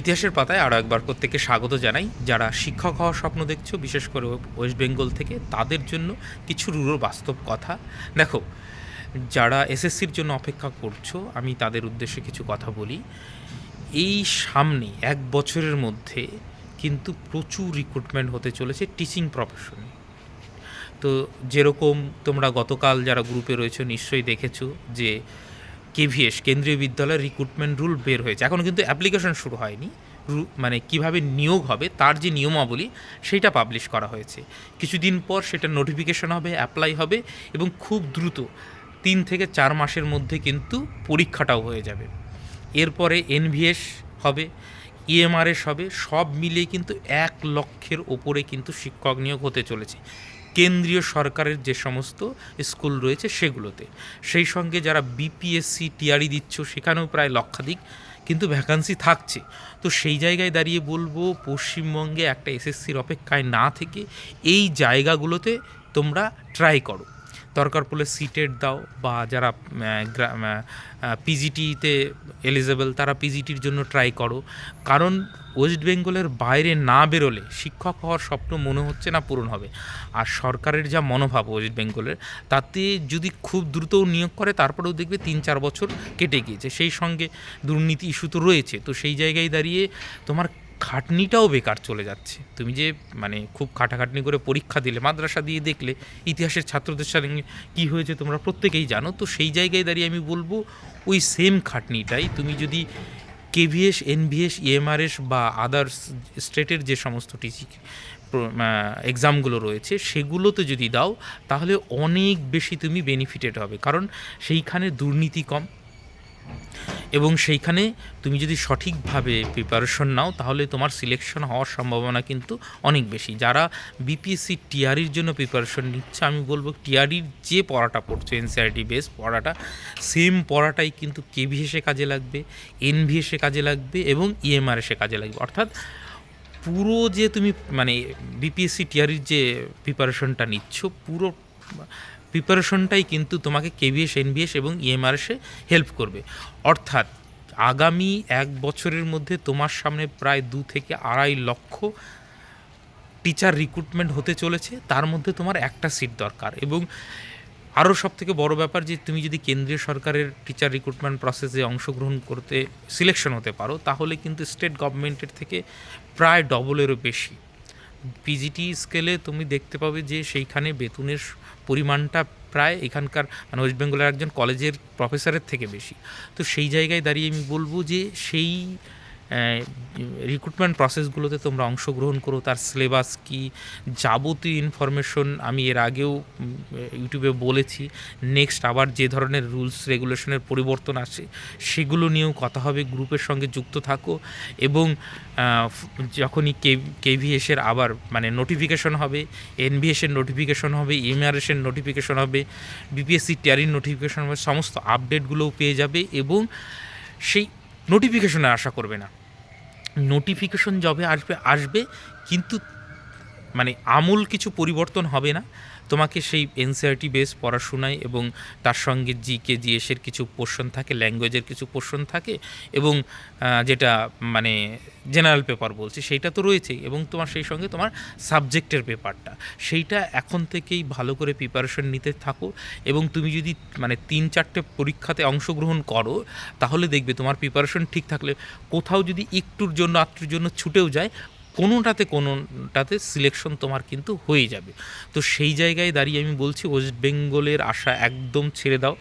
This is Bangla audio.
ইতিহাসের পাতায় আরও একবার প্রত্যেককে স্বাগত জানাই। যারা শিক্ষক হওয়ার স্বপ্ন দেখছ, বিশেষ করে ওয়েস্ট বেঙ্গল থেকে, তাদের জন্য কিছু রুড়ো বাস্তব কথা। দেখো, যারা এসএসসির জন্য অপেক্ষা করছ, আমি তাদের উদ্দেশ্যে কিছু কথা বলি। এই সামনে এক বছরের মধ্যে কিন্তু প্রচুর রিক্রুটমেন্ট হতে চলেছে টিচিং প্রফেশনে তো যেরকম তোমরা গতকাল যারা গ্রুপে রয়েছে, নিশ্চয়ই দেখেছ যে কেভিএস, কেন্দ্রীয় বিদ্যালয়ের রিক্রুটমেন্ট রুল বের হয়েছে। এখনও কিন্তু অ্যাপ্লিকেশন শুরু হয়নি। মানে কীভাবে নিয়োগ হবে, তার যে নিয়মাবলী সেইটা পাবলিশ করা হয়েছে। কিছুদিন পর সেটা নোটিফিকেশন হবে অ্যাপ্লাই হবে এবং খুব দ্রুত তিন থেকে চার মাসের মধ্যে কিন্তু পরীক্ষাটাও হয়ে যাবে। এরপরে এনভিএস হবে ইএমআরএস হবে, সব মিলিয়ে কিন্তু এক লক্ষের ওপরে কিন্তু শিক্ষক নিয়োগ হতে চলেছে। কেন্দ্রীয় সরকারের যে সমস্ত স্কুল রয়েছে সেগুলোতে। সেই সঙ্গে যারা বিপিএসসি টিআরই দিচ্ছ, সেখানেও প্রায় লক্ষাধিক কিন্তু ভ্যাকান্সি থাকছে। তো সেই জায়গায় দাঁড়িয়ে বলব, পশ্চিমবঙ্গে একটা এসএসসির অপেক্ষায় না থেকে এই জায়গাগুলোতে তোমরা ট্রাই করো। দরকার পড়লে সিটেট দাও বা যারা পিজিটিতে এলিজেবল তারা পিজিটির জন্য ট্রাই করো। কারণ ওয়েস্ট বেঙ্গলের বাইরে না বেরোলে শিক্ষক হওয়ার স্বপ্ন মনে হচ্ছে না পূরণ হবে। আর সরকারের যা মনোভাব ওয়েস্ট বেঙ্গলের তাতে যদি খুব দ্রুত নিয়োগ করে, তারপরেও দেখবে তিন চার বছর কেটে গিয়েছে। সেই সঙ্গে দুর্নীতি ইস্যু তো রয়েছে। তো সেই জায়গায় দাঁড়িয়ে তোমার খাটনিটাও বেকার চলে যাচ্ছে। তুমি যে মানে খুব খাটাখাটনি করে পরীক্ষা দিলে, মাদ্রাসা দিয়ে দেখলে, ইতিহাসের ছাত্রদের সঙ্গে কী হয়েছে তোমরা প্রত্যেকেই জানো, তো সেই জায়গায় দাঁড়িয়ে আমি বলব, ওই সেম খাটনিটাই তুমি যদি কেভিএস এনভিএস ইএমআরএস বা আদার্স স্টেটের যে সমস্ত টিচিং এক্সামগুলো রয়েছে, সেগুলোতে যদি দাও, তাহলে অনেক বেশি তুমি বেনিফিটেড হবে। কারণ সেইখানে দুর্নীতি কম এবং সেইখানে তুমি যদি সঠিকভাবে প্রিপারেশন নাও, তাহলে তোমার সিলেকশন হওয়ার সম্ভাবনা কিন্তু অনেক বেশি। যারা বিপিএসসি টিআরির জন্য প্রিপারেশন নিচ্ছে, আমি বলব টিআরির যে পড়াটা পড়ছো এনসিআরটি বেস পড়াটা সেম পড়াটাই কিন্তু কেভিএসে কাজে লাগবে এনভিএসে কাজে লাগবে এবং ইএমআরএসে কাজে লাগবে। অর্থাৎ পুরো যে তুমি মানে বিপিএসসি টিআরির যে প্রিপারেশনটা নিচ্ছ, পুরো প্রিপারেশনটাই কিন্তু তোমাকে কেভিএস এনভিএস এবং ইএমআরএসে হেল্প করবে। অর্থাৎ আগামী এক বছরের মধ্যে তোমার সামনে প্রায় দু থেকে আড়াই লক্ষ টিচার রিক্রুটমেন্ট হতে চলেছে। তার মধ্যে তোমার একটা সিট দরকার এবং আরও সব থেকে বড় ব্যাপার যে তুমি যদি কেন্দ্রীয় সরকারের টিচার রিক্রুটমেন্ট প্রসেসে অংশগ্রহণ করতে সিলেকশন হতে পারো, তাহলে কিন্তু স্টেট গভর্নমেন্টের থেকে প্রায় ডবলেরও বেশি। পিজিটি স্কেলে তুমি দেখতে পাবে যে সেইখানে বেতনের পরিমাণটা প্রায় এখানকার মানে ওয়েস্ট বেঙ্গলের একজন কলেজের প্রফেসরের থেকে বেশি। তো সেই জায়গায় দাঁড়িয়ে আমি বলব যে সেই রিক্রুটমেন্ট প্রসেসগুলোতে তোমরা অংশগ্রহণ করো, তার সিলেবাস কি, যাবতীয় ইনফরমেশন আমি এর আগেও ইউটিউবে বলেছি। নেক্সট আবার যে ধরনের রুলস রেগুলেশনের পরিবর্তন আসে, সেগুলো নিয়েও কথা হবে গ্রুপের সঙ্গে যুক্ত থাকো এবং যখনই কে কেভিএসের আবার মানে নোটিফিকেশন হবে এনভিএসের নোটিফিকেশন হবে এমআরএসের নোটিফিকেশন হবে বিপিএসসি টিআরির নোটিফিকেশন হবে, সমস্ত আপডেটগুলোও পেয়ে যাবে এবং সেই নোটিফিকেশনে আশা করবে না। নোটিফিকেশন যবে আসবে আসবে কিন্তু মানে আমূল কিছু পরিবর্তন হবে না। তোমাকে সেই এনসিআরটি বেস পড়াশোনায় এবং তার সঙ্গে জিকে জিএসের কিছু পোর্শন থাকে ল্যাঙ্গুয়েজের কিছু পোর্শন থাকে এবং যেটা মানে জেনারেল পেপার বলছি, সেইটা তো রয়েছেই এবং তোমার সেই সঙ্গে তোমার সাবজেক্টের পেপারটা সেইটা এখন থেকেই ভালো করে প্রিপারেশন নিতে থাকো এবং তুমি যদি মানে তিন চারটে পরীক্ষাতে অংশগ্রহণ করো, তাহলে দেখবে তোমার প্রিপারেশন ঠিক থাকলে কোথাও যদি একটুর জন্য আত্মুর জন্য ছুটেও যায় কোনোটাতে কোনোটাতে সিলেকশন তোমার কিন্তু হয়ে যাবে। তো সেই জায়গায় দাঁড়িয়ে আমি বলছি ওয়েস্ট বেঙ্গলের আশা একদম ছেড়ে দাও।